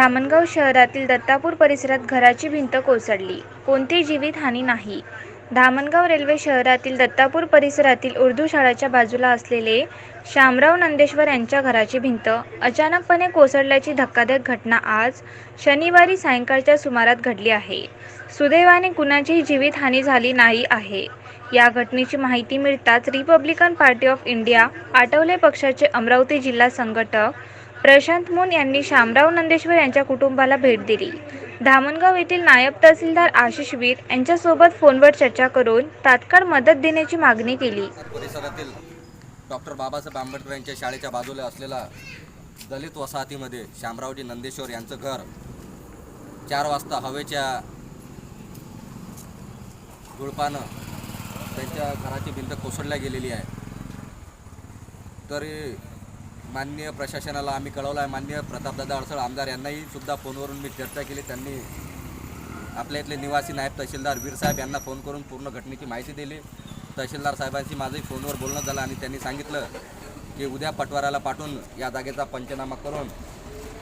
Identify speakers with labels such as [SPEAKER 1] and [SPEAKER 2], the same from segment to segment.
[SPEAKER 1] धामणगाव शहरातील दत्तापूर परिसरात घराची भिंत कोसळली. कोणती जीवितहानी नाही. धामणगाव रेल्वे शहरातील दत्तापूर परिसरातील उर्दू शाळेच्या बाजूला असलेले शामराव नंदेश्वर यांच्या घराची भिंत अचानकपणे कोसळल्याची धक्कादायक घटना आज शनिवारी सायंकाळच्या सुमारात घडली आहे. सुदैवाने कुणाचीही जीवितहानी झाली नाही आहे. या घटनेची माहिती मिळताच republican party of India Athawale पक्षाचे अमरावती जिल्हा संघटक प्रशांत मुन यांनी शामराव नंदेश्वर यांच्या कुटुंबाला भेट दिली. धामणगाव येथील नायब तहसीलदार आशिष वीर यांच्यासोबत फोनवर चर्चा करून तात्काळ मदत देण्याची मागणी केली.
[SPEAKER 2] परिसरातील डॉक्टर बाबासाहेब आंबेडकर यांच्या शाळेच्या बाजूला असलेला दलित वसाहतीमध्ये शामरावजी नंदेश्वर यांचं घर चार वाजता हवेच्या गुळपानं त्यांच्या घराची भिंत कोसळल्या गेलेली आहे. तरी माननीय प्रशासनाला आम्ही कळवलं आहे. माननीय प्रतापदादा अडसळ आमदार यांनाही सुद्धा फोनवरून मी चर्चा केली. त्यांनी आपल्या इथले निवासी नायब तहसीलदार वीरसाहेब यांना फोन करून पूर्ण घटनेची माहिती दिली. तहसीलदार साहेबांशी माझंही फोनवर बोलणं झालं आणि त्यांनी सांगितलं की उद्या पटवाराला पाठवून या जागेचा पंचनामा करून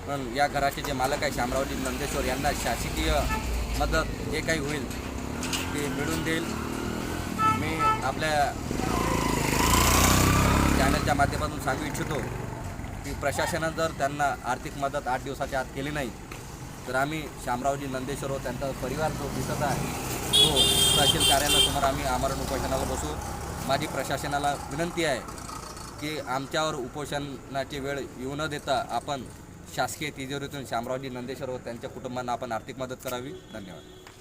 [SPEAKER 2] पण या घराचे जे मालक आहे शामरावजी नंदेश्वर यांना शासकीय मदत जे काही होईल ते मिळून देईल. मी आपल्या चॅनलच्या माध्यमातून सांगू इच्छितो की प्रशासनानं जर त्यांना आर्थिक मदत आठ दिवसाच्या आत केली नाही तर आम्ही शामरावजी नंदेश्वर व त्यांचा परिवार जो दिसत आहे तो तहसील कार्यालयासमोर आम्ही आमरण उपोषणाला बसू. माझी प्रशासनाला विनंती आहे की आमच्यावर उपोषणाची वेळ येऊ न देता आपण शासकीय तिजोरीतून शामरावजी नंदेश्वर व त्यांच्या कुटुंबांना आपण आर्थिक मदत करावी. धन्यवाद.